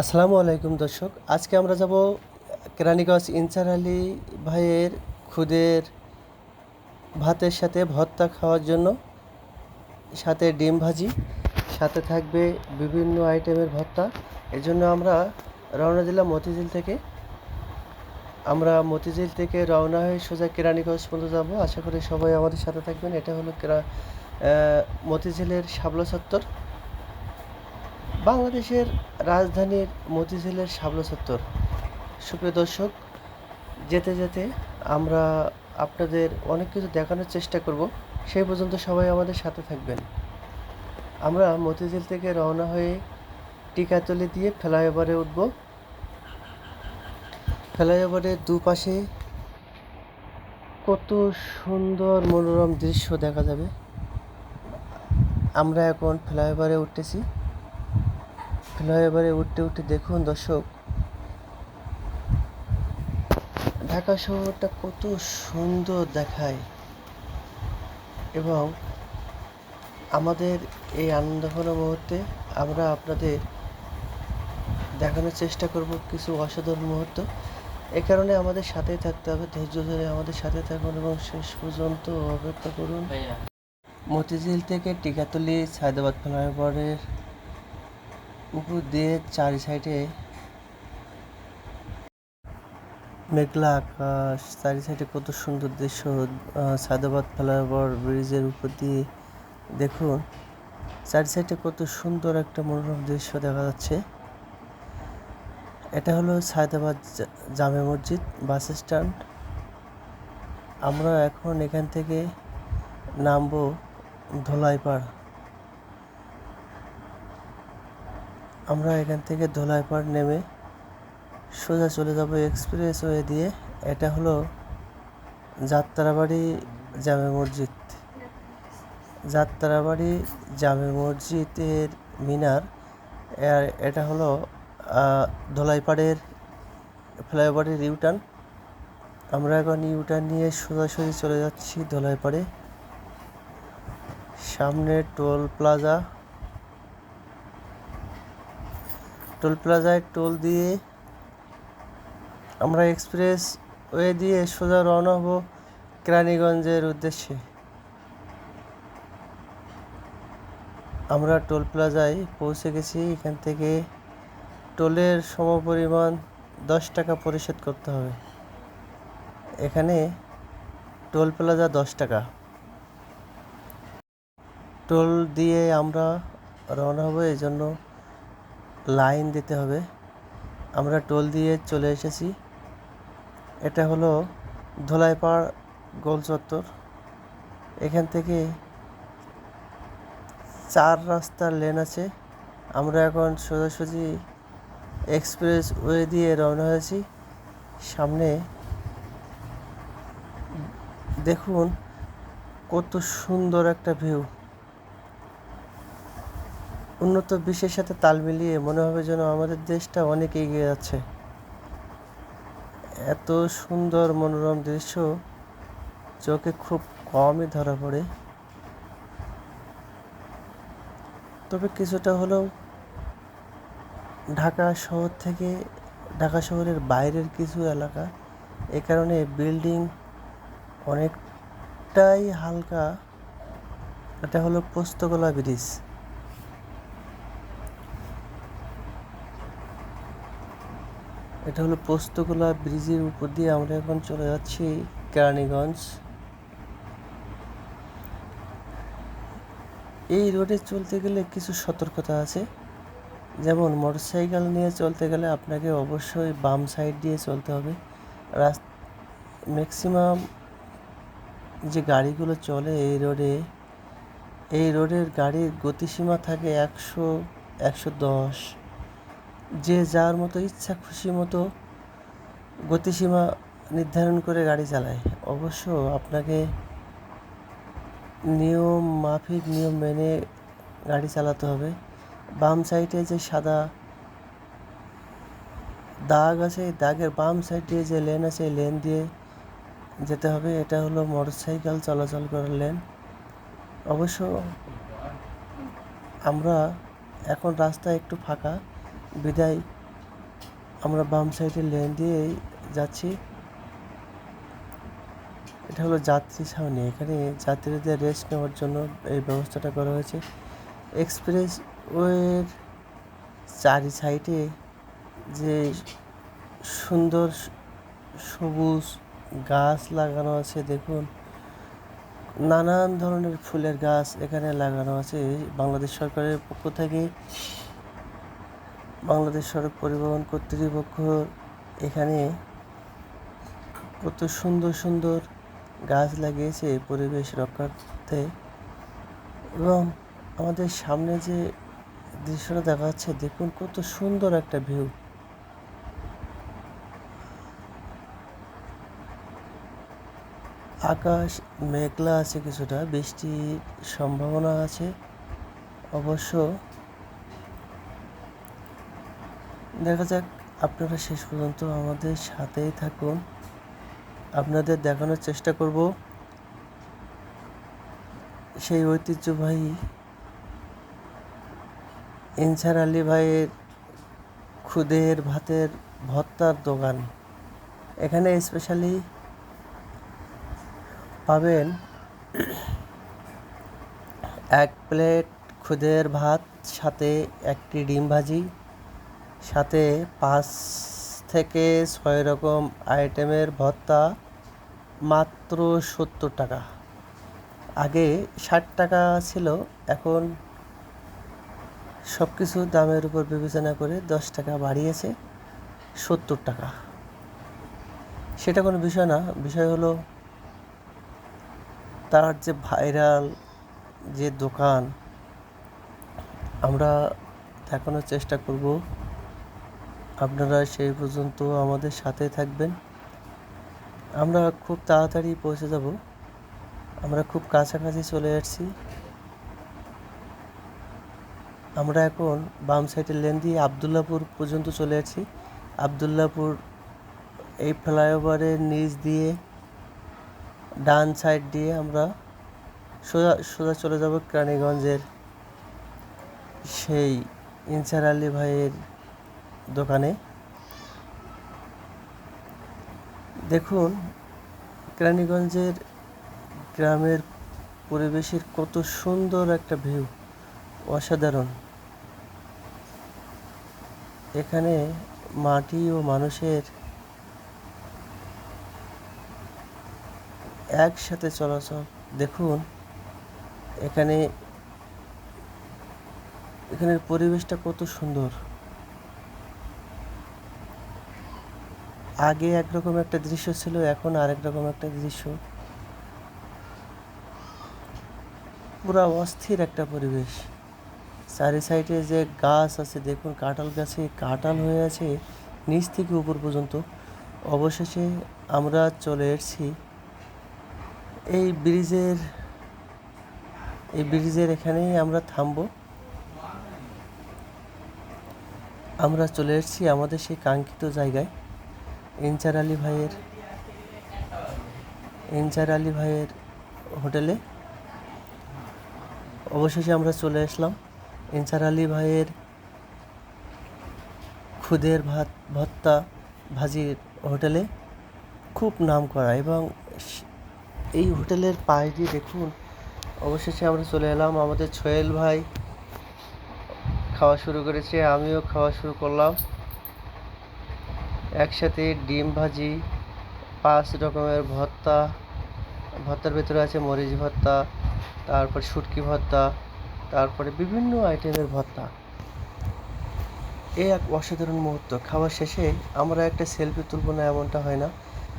আসসালামু আলাইকুম দর্শক, আজকে আমরা যাব কেরানীগঞ্জ ইনসার আলী ভাইয়ের খুদের ভাতের সাথে ভর্তা খাওয়ার জন্য, সাথে ডিম ভাজি, সাথে থাকবে বিভিন্ন আইটেমের ভর্তা। এর জন্য আমরা রওনা দিলাম মতিঝিল থেকে। আমরা মতিঝিল থেকে রওনা হয়ে সোজা কেরানীগঞ্জ পর্যন্ত যাব। আশা করি সবাই আমাদের সাথে থাকবেন। এটা হলো কেরা মতিঝিলের শাবলা চত্বর। বাংলাদেশের রাজধানীর মতিঝিলের শাবলা চত্বর সুপ্রিয় দর্শক, যেতে যেতে আমরা আপনাদের অনেক কিছু দেখানোর চেষ্টা করব। সেই পর্যন্ত সবাই আমাদের সাথে থাকবেন। আমরা মতিঝিল থেকে রওনা হয়ে টিকা টিকাতলি দিয়ে ফ্লাইওভারে উঠব। ফ্লাইওভারের দুপাশে কত সুন্দর মনোরম দৃশ্য দেখা যাবে। আমরা এখন ফ্লাইওভারে উঠতেছি। ফ্লাইওভারে উঠতে উঠতে দেখুন দর্শক ঢাকা শহরটা কত সুন্দর দেখায় এবং আমাদের এই আনন্দঘন মুহূর্তে আমরা আপনাদের দেখানোর চেষ্টা করব কিছু অসাধারণ মুহূর্ত। এ কারণে আমাদের সাথেই থাকতে হবে ধৈর্য ধরে আমাদের সাথে থাকুন এবং শেষ পর্যন্ত অপেক্ষা করুন। মতিঝিল থেকে টিকাতলি সায়দাবাদ ফ্লাইওভারের উপর দিয়ে চারি সাইডে মেঘলা আকাশ চারি সাইডে কত সুন্দর দৃশ্য আহ, সায়দাবাদ ফ্লাইওভার ব্রিজের উপর দিয়ে দেখুন। চারি সাইডে কত সুন্দর একটা মনোরম দৃশ্য দেখা যাচ্ছে। এটা হলো সায়দাবাদ জামে মসজিদ বাস স্ট্যান্ড। আমরা এখন এখান থেকে নামবো ধোলাইপাড়। আমরা এখান থেকে ধোলাইপাড় নেমে সোজা চলে যাব এক্সপ্রেস ওয়ে দিয়ে। এটা হলো যাত্রাবাড়ি জামে মসজিদ। যাত্রাবাড়ি জামে মসজিদের মিনার এটা হলো ধোলাইপাড়ের ফ্লাইওভারের ইউটার্ন। আমরা এখন ইউটার্ন নিয়ে সোজাসুজি চলে যাচ্ছি ধোলাইপাড়ে সামনে টোল প্লাজা। টোল প্লাজায় টোল দিয়ে আমরা এক্সপ্রেস ওয়ে দিয়ে সোজা রওনা হব কেরানীগঞ্জের উদ্দেশ্যে। আমরা টোল প্লাজায় পৌঁছে গেছি। এখান থেকে টোলের সমপরিমাণ দশ টাকা পরিশোধ করতে হবে। এখানে টোল প্লাজা দশ টাকা। টোল দিয়ে আমরা রওনা হব। এই জন্য লাইন দিতে হবে। আমরা টোল দিয়ে চলে এসেছি। এটা হলো ধোলাইপাড় গোল চত্বর। এখান থেকে চার রাস্তার লেন আছে। আমরা এখন সোজাসুজি এক্সপ্রেস ওয়ে দিয়ে রওনা হয়েছি। সামনে দেখুন কত সুন্দর একটা ভিউ। উন্নত বিশ্বের সাথে তাল মিলিয়ে মনে হবে যেন আমাদের দেশটা অনেক এগিয়ে যাচ্ছে। এত সুন্দর মনোরম দৃশ্য, চোখে খুব কমই ধরা পড়ে। তবে কিছুটা হলেও ঢাকা শহর থেকে, ঢাকা শহরের বাইরের কিছু এলাকা, এ কারণে বিল্ডিং অনেকটাই হালকা। এটা হলো পোস্তগোলা ব্রিজ। এটা হলো পোস্তগোলা ব্রিজের উপর দিয়ে আমরা এখন চলে যাচ্ছি কেরানীগঞ্জ। এই রোডে চলতে গেলে কিছু সতর্কতা আছে। যেমন মোটরসাইকেল নিয়ে চলতে গেলে আপনাকে অবশ্যই বাম সাইড দিয়ে চলতে হবে। রাস ম্যাক্সিমাম যে গাড়িগুলো চলে এই রোডে, এই রোডের গাড়ির গতিসীমা থাকে একশো একশো দশ। যে যার মতো ইচ্ছা, খুশি মতো গতিসীমা নির্ধারণ করে গাড়ি চালায়। অবশ্য আপনাকে নিয়ম মাফিক নিয়ম মেনে গাড়ি চালাতে হবে। বাম সাইডে যে সাদা দাগ আছে দাগের বাম সাইডে যে লেন আছে লেন দিয়ে যেতে হবে। এটা হলো মোটরসাইকেল চলাচল করার লেন। অবশ্য আমরা এখন রাস্তা একটু ফাঁকা। বিদায়। আমরা বাম সাইডের লেন দিয়েই যাচ্ছি। এটা হলো যাত্রী ছাউনি এখানে যাত্রীদের রেস্ট নেওয়ার জন্য এই ব্যবস্থাটা করা হয়েছে। এক্সপ্রেস ওয়ের চারি সাইডে যে সুন্দর সবুজ গাছ লাগানো আছে, দেখুন। নানান ধরনের ফুলের গাছ এখানে লাগানো আছে। বাংলাদেশ সরকারের পক্ষ থেকে বাংলাদেশ সড়ক পরিবহন কর্তৃপক্ষ এখানে কত সুন্দর সুন্দর গাছ লাগিয়েছে পরিবেশ রক্ষার্থে। এবং আমাদের সামনে যে দৃশ্যটা দেখা যাচ্ছে দেখুন কত সুন্দর একটা ভিউ আকাশ মেঘলা আছে কিছুটা, বৃষ্টির সম্ভাবনা আছে। অবশ্য দেখা যাক, আপনারা শেষ পর্যন্ত আমাদের সাথেই থাকুন। আপনাদের দেখানোর চেষ্টা করব। সেই ঐতিহ্যবাহী ইনসার আলী ভাইয়ের খুদের ভাতের ভত্তার দোকান। এখানে স্পেশালি পাবেন এক প্লেট খুদের ভাত, সাথে একটি ডিম ভাজি। সাথে পাঁচ থেকে ছয় রকম আইটেমের ভত্তা মাত্র সত্তর টাকা। আগে ষাট টাকা ছিল, এখন সব কিছু দামের উপর বিবেচনা করে দশ টাকা বাড়িয়েছে সত্তর টাকা। সেটা কোনো বিষয় না, বিষয় হলো তার যে ভাইরাল যে দোকান, আমরা দেখানোর চেষ্টা করব আপনারা সেই পর্যন্ত আমাদের সাথে থাকবেন। আমরা খুব তাড়াতাড়ি পৌঁছে যাব। আমরা খুব কাছাকাছি চলে আসছি। আমরা এখন বাম সাইডের লেন দিয়ে আবদুল্লাপুর পর্যন্ত চলে আসছি। আবদুল্লাপুর এই ফ্লাইওভারের নিচ দিয়ে ডান সাইড দিয়ে আমরা সোজা সোজা চলে যাব কেরানীগঞ্জের সেই ইনসার আলী ভাইয়ের দোকানে। দেখুন, কেরানীগঞ্জের গ্রামের পরিবেশের কত সুন্দর একটা ভিউ অসাধারণ। এখানে মাটি ও মানুষের একসাথে চলাচল, দেখুন, এখানে, এখানের পরিবেশটা কত সুন্দর। আগে একরকম একটা দৃশ্য ছিল, এখন আরেক রকম একটা দৃশ্য। পুরা অস্থির একটা পরিবেশ। চারি সাইডে যে গাছ আছে, দেখুন কাঁঠাল গাছে কাঁঠাল হয়ে আছে, নিচ থেকে উপর পর্যন্ত। অবশেষে আমরা চলে এসেছি এই ব্রিজের এই ব্রিজের এখানেই আমরা থামবো। আমরা চলে এসেছি আমাদের সেই কাঙ্ক্ষিত জায়গায়। ইনচার আলী ভাইয়ের ইনচার আলী ভাইয়ের হোটেলে অবশেষে আমরা চলে আসলাম। ইনসার আলী ভাইয়ের খুদের ভাত ভত্তা ভাজির হোটেলে খুব নাম করা এবং এই হোটেলের পাশ দেখুন। অবশেষে আমরা চলে এলাম। আমাদের সোহেল ভাই খাওয়া শুরু করেছে, আমিও খাওয়া শুরু করলাম। একসাথে ডিম ভাজি, পাঁচ রকমের ভর্তা, ভর্তার ভেতরে আছে মরিচ ভর্তা, তারপর শুটকি ভর্তা, তারপরে বিভিন্ন আইটেমের ভর্তা। এই এক অসাধারণ মুহূর্ত। খাওয়ার শেষে আমরা একটা সেলফি তুলব না এমনটা হয় না।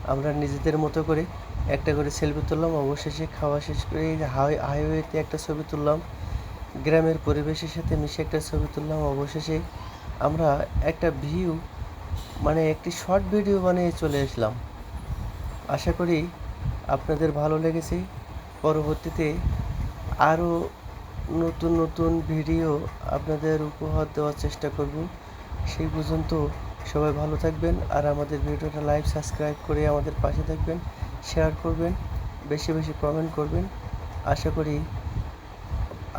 আমরা নিজেদের মতো করে একটা করে সেলফি তুললাম, অবশেষে খাওয়া শেষ করে হাই, হাইওয়েতে একটা ছবি তুললাম, গ্রামের পরিবেশের সাথে মিশে একটা ছবি তুললাম, অবশেষে আমরা একটা ভিউ মানে একটি শর্ট ভিডিও বানিয়ে চলে আসলাম। আশা করি আপনাদের ভালো লেগেছে। পরবর্তীতে আরও নতুন নতুন ভিডিও আপনাদের উপহার দেওয়ার চেষ্টা করব। সেই পর্যন্ত সবাই ভালো থাকবেন আর আমাদের ভিডিওটা লাইভ সাবস্ক্রাইব করে আমাদের পাশে থাকবেন শেয়ার করবেন, বেশি বেশি কমেন্ট করবেন। আশা করি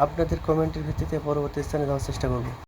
আপনাদের কমেন্টের ভিত্তিতে পরবর্তী স্থানে যাওয়ার চেষ্টা করব।